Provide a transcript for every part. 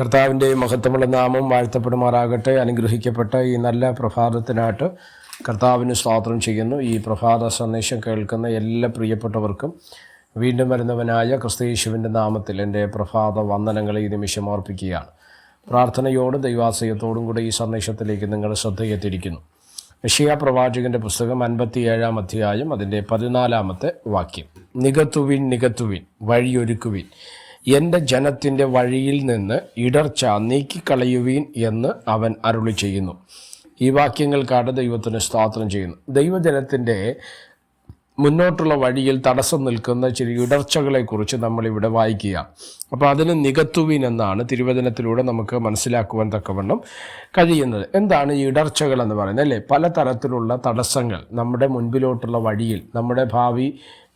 കർത്താവിന്റെ മഹത്വമുള്ള നാമം വാഴ്ത്തപ്പെടുമാറാകട്ടെ. അനുഗ്രഹിക്കപ്പെട്ട ഈ നല്ല പ്രഭാതത്തിനായിട്ട് കർത്താവിന് സ്വാതന്ത്ര്യം ചെയ്യുന്നു. ഈ പ്രഭാത സന്ദേശം കേൾക്കുന്ന എല്ലാ പ്രിയപ്പെട്ടവർക്കും വീണ്ടും വരുന്നവനായ ക്രിസ്തയേശുവിന്റെ നാമത്തിൽ എന്റെ പ്രഭാത വന്ദനങ്ങളെ ഈ നിമിഷം അർപ്പിക്കുകയാണ്. പ്രാർത്ഥനയോടും ദൈവാശ്രയത്തോടും കൂടെ ഈ സന്ദേശത്തിലേക്ക് നിങ്ങൾ ശ്രദ്ധയെത്തിയിരിക്കുന്നു യഷിയ പ്രവാചകന്റെ പുസ്തകം അൻപത്തിയേഴാം അധ്യായം അതിന്റെ പതിനാലാമത്തെ വാക്യം. നികത്തുവിൻ നികത്തുവിൻ വഴിയൊരുക്കുവിൻ. എന്റെ ജനത്തിന്റെ വഴിയിൽ നിന്ന് ഇടർച്ച നീക്കിക്കളയുവീൻ എന്ന് അവൻ അരുളി ചെയ്യുന്നു. ഈ വാക്യങ്ങൾക്കാണ് ദൈവത്തിന് സ്തോത്രം ചെയ്യുന്നു. ദൈവജനത്തിന്റെ മുന്നോട്ടുള്ള വഴിയിൽ തടസ്സം നിൽക്കുന്ന ചില ഇടർച്ചകളെക്കുറിച്ച് നമ്മളിവിടെ വായിക്കുക. അപ്പോൾ അതിന് നികത്തുവിൻ എന്നാണ് തിരുവചനത്തിലൂടെ നമുക്ക് മനസ്സിലാക്കുവാൻ തക്കവണ്ണം കഴിയുന്നത്. എന്താണ് ഈ ഇടർച്ചകൾ എന്ന് പറയുന്നത്? അല്ലേ? പലതരത്തിലുള്ള തടസ്സങ്ങൾ നമ്മുടെ മുൻപിലോട്ടുള്ള വഴിയിൽ നമ്മുടെ ഭാവി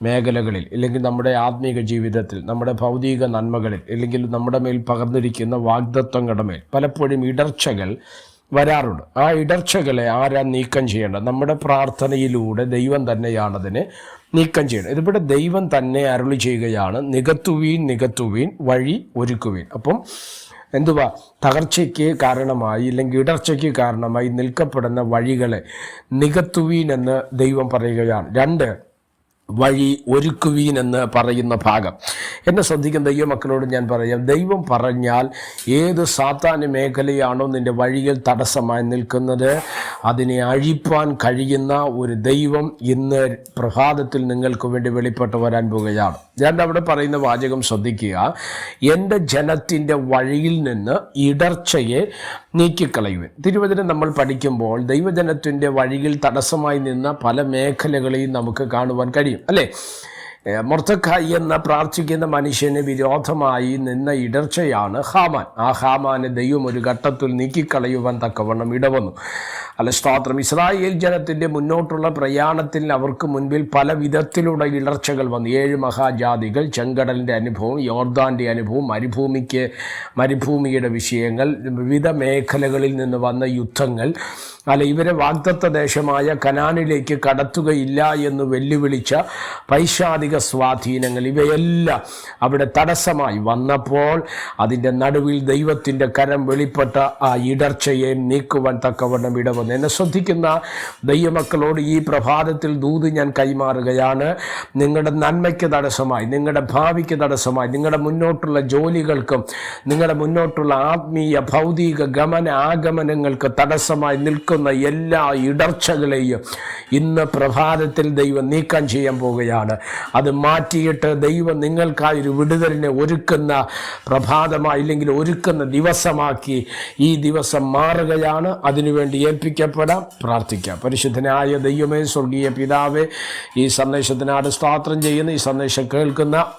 മേഖലകളിൽ അല്ലെങ്കിൽ നമ്മുടെ ആത്മീക ജീവിതത്തിൽ നമ്മുടെ ഭൗതിക നന്മകളിൽ അല്ലെങ്കിൽ നമ്മുടെ മേൽ പകർന്നിരിക്കുന്ന വാഗ്ദത്വങ്ങളുടെ മേൽ പലപ്പോഴും ഇടർച്ചകൾ വരാറുണ്ട്. ആ ഇടർച്ചകളെ ആരാ നീക്കം ചെയ്യേണ്ടത്? നമ്മുടെ പ്രാർത്ഥനയിലൂടെ ദൈവം തന്നെയാണതിന് നീക്കം ചെയ്യണം ഇതിവിടെ ദൈവം തന്നെ അരുളി ചെയ്യുകയാണ്. നികത്തുവീൻ നികത്തുവീൻ വഴി ഒരുക്കുവീൻ. അപ്പം എന്തുവാ? തകർച്ചയ്ക്ക് കാരണമായി ഇല്ലെങ്കിൽ ഇടർച്ചയ്ക്ക് കാരണമായി നിൽക്കപ്പെടുന്ന വഴികളെ നികത്തുവീൻ എന്ന് ദൈവം പറയുകയാണ്. രണ്ട് വഴി ഒരുക്കുവീൻ എന്ന് പറയുന്ന ഭാഗം. എന്നെ ശ്രദ്ധിക്കുന്ന ദൈവമക്കളോട് ഞാൻ പറയാം. ദൈവം പറഞ്ഞാൽ ഏത് സാത്താന് മേഖലയാണോ നിന്റെ വഴിയിൽ തടസ്സമായി നിൽക്കുന്നത് അതിനെ അഴിപ്പാൻ കഴിയുന്ന ഒരു ദൈവം ഇന്ന് പ്രഭാതത്തിൽ നിങ്ങൾക്ക് വേണ്ടി വെളിപ്പെട്ട് വരാൻ പോവുകയാണ് ഞാൻ അവിടെ പറയുന്ന വാചകം ശ്രദ്ധിക്കുക. എന്റെ ജനത്തിന്റെ വഴിയിൽ നിന്ന് ഇടർച്ചയെ നീക്കിക്കളയുവൻ. തിരുവചനം നമ്മൾ പഠിക്കുമ്പോൾ ദൈവജനത്തിന്റെ വഴിയിൽ തടസ്സമായി നിന്ന പല മേഖലകളെയും നമുക്ക് കാണുവാൻ കഴിയും. അല്ലേ? മൊർത്തക്കായി എന്ന പ്രാർത്ഥിക്കുന്ന മനുഷ്യന് വിരോധമായി നിന്ന ഇടർച്ചയാണ് ഹാമാൻ. ആ ഹാമാനെ ദൈവം ഒരു ഘട്ടത്തിൽ നീക്കിക്കളയുവാൻ തക്കവണ്ണം ഇടവന്നു. അല്ല സ്തോത്രം ഇസ്രായേൽ ജനത്തിന്റെ മുന്നോട്ടുള്ള പ്രയാണത്തിൽ അവർക്ക് മുൻപിൽ പല വിധത്തിലുള്ള ഇടർച്ചകൾ വന്നു. ഏഴ് മഹാജാതികൾ ചെങ്കടലിന്റെ അനുഭവം യോർദാന്റെ അനുഭവം മരുഭൂമിക്ക് മരുഭൂമിയുടെ വിഷയങ്ങൾ വിവിധ മേഖലകളിൽ നിന്ന് വന്ന യുദ്ധങ്ങൾ അല്ല ഇവരെ വാഗ്ദത്ത ദേശമായ കനാനിലേക്ക് കടത്തുകയില്ല എന്ന് വെല്ലുവിളിച്ച പൈശാധിക സ്വാധീനങ്ങൾ ഇവയെല്ലാം അവിടെ തടസ്സമായി വന്നപ്പോൾ അതിന്റെ നടുവിൽ ദൈവത്തിന്റെ കരം വെളിപ്പെട്ട ആ ഇടർച്ചയെ നീക്കുവാൻ തക്കവണ്ണം ഇടവന്നു. എന്നെ ശ്രദ്ധിക്കുന്ന ദൈവമക്കളോട് ഈ പ്രഭാതത്തിൽ ദൂത് ഞാൻ കൈമാറുകയാണ്. നിങ്ങളുടെ നന്മയ്ക്ക് തടസ്സമായി നിങ്ങളുടെ ഭാവിക്ക് തടസ്സമായി നിങ്ങളുടെ മുന്നോട്ടുള്ള ജോലികൾക്കും നിങ്ങളുടെ മുന്നോട്ടുള്ള ആത്മീയ ഭൗതിക ഗമന ആഗമനങ്ങൾക്ക് തടസ്സമായി നിൽക്കുന്ന. എല്ലാ ഇടർച്ചകളെയും ഇന്ന് പ്രഭാതത്തിൽ ദൈവം നീക്കം ചെയ്യാൻ പോവുകയാണ്. അത് മാറ്റിയിട്ട് ദൈവം നിങ്ങൾക്കായി ഒരു വിടുതലിനെ ഒരുക്കുന്ന പ്രഭാതമായി ഇല്ലെങ്കിൽ ഒരുക്കുന്ന ദിവസമാക്കി ഈ ദിവസം മാറുകയാണ്. അതിനുവേണ്ടി ഏൽപ്പിക്കപ്പെടാം. പ്രാർത്ഥിക്കാം. പരിശുദ്ധനായ ദൈവമേ സ്വർഗീയ പിതാവേ ഈ സന്ദേശത്തിനാട് സ്വാത്രം ചെയ്യുന്ന. ഈ സന്ദേശം കേൾക്കുന്ന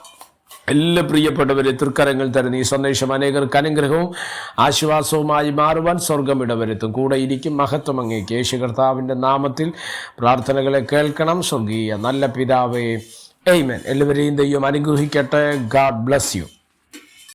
എല്ലാ പ്രിയപ്പെട്ടവരെ തൃക്കരങ്ങൾ തരുന്ന ഈ സന്ദേശം അനേകർക്ക് അനുഗ്രഹവും ആശ്വാസവുമായി മാറുവാൻ സ്വർഗം ഇടവരുത്തും. കൂടെ ഇരിക്കും മഹത്വം അങ്ങേക്ക്. യേശു കർത്താവിന്റെ നാമത്തിൽ പ്രാർത്ഥനകളെ കേൾക്കണം. സ്വർഗീയ നല്ല പിതാവേ എയ്മൻ എല്ലാവരെയും ദൈവം അനുഗ്രഹിക്കട്ടെ. God bless you